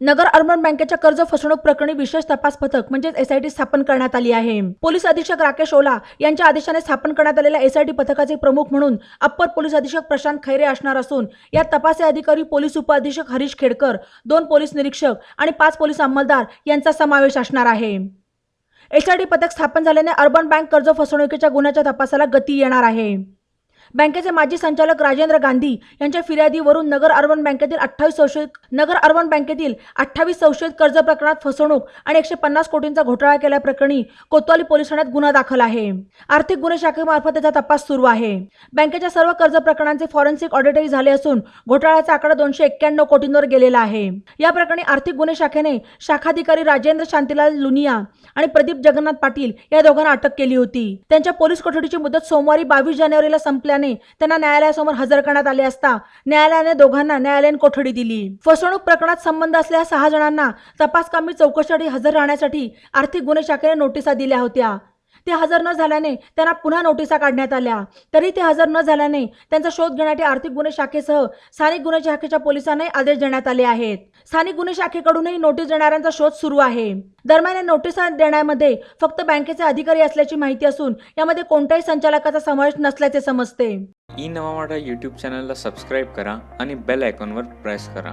नगर urban बँकेच्या कर्ज फसवणूक प्रकरणी विशेष तपास पथक म्हणजे एसआयटी स्थापन करण्यात आली आहे. पोलीस अधीक्षक राकेश ओला यांच्या आदेशाने स्थापन करण्यात आलेल्या एसआयटी पथकाचे प्रमुख म्हणून अप्पर पोलीस अधीक्षक प्रशांत खैरे असणार असून यात तपासे अधिकारी पोलीस उपअधीक्षक हरीश खेडकर दोन पोलीस निरीक्षक आणि पाच पोलीस अंमलदार यांचा समावेश असणार आहे. एसआयटी पथक स्थापन झाल्याने अर्बन बँक कर्ज फसवणुकीच्या गुन्ह्याच्या तपासाला गती येणार आहे. बँकेचे माजी संचालक राजेंद्र गांधी यांच्या फिर्यादीवरून नगर अर्बन बँकेतील अठ्ठावीस संशयित नगर अर्बन बँकेतील अठ्ठावीस संशयित कर्ज प्रकरणात फसवणूक आणि एकशे पन्नास कोटींचा घोटाळा केल्याप्रकरणी कोतवाली पोलीस ठाण्यात गुन्हा दाखल आहे. आर्थिक गुन्हे शाखेमार्फत त्याचा तपास सुरू आहे. बँकेच्या सर्व कर्ज प्रकरणांचे फॉरेन्सिक ऑडिटही झाले असून घोटाळ्याचा आकडा दोनशे एक्क्याण्णव कोटींवर गेलेला आहे. या प्रकरणी आर्थिक गुन्हे शाखेने शाखाधिकारी राजेंद्र शांतीलाल लुनिया आणि प्रदीप जगन्नाथ पाटील या दोघांना अटक केली होती. त्यांच्या पोलीस कोठडीची मुदत सोमवारी बावीस जानेवारीला संपल्याने त्यांना न्यायालयासमोर हजर करण्यात आले असता न्यायालयाने दोघांना न्यायालयीन कोठडी दिली. फसवणूक प्रकरणात संबंध असलेल्या सहा जणांना तपासकामी चौकशीसाठी हजर राहण्यासाठी आर्थिक गुन्हे शाखेने नोटिसा दिल्या होत्या. ते हजर न झाल्याने त्यांना पुन्हा नोटिसा काढण्यात आल्या. तरी ते हजर न झाल्याने त्यांचा शोध घेण्यासाठी आर्थिक गुन्हे शाखेसह स्थानिक गुन्हे शाखेच्या पोलिसांनाही आदेश देण्यात आले आहेत. स्थानिक गुन्हे शाखेकडूनही नोटीस देणाऱ्यांचा शोध सुरू आहे. दरम्यान या नोटिसा देण्यामध्ये फक्त बँकेचे अधिकारी असल्याची माहिती असून यामध्ये कोणत्याही संचालकाचा समावेश नसल्याचे समजते. ई नवा मराठा यूट्यूब चॅनलला सबस्क्राईब करा आणि बेल आयकॉनवर प्रेस करा.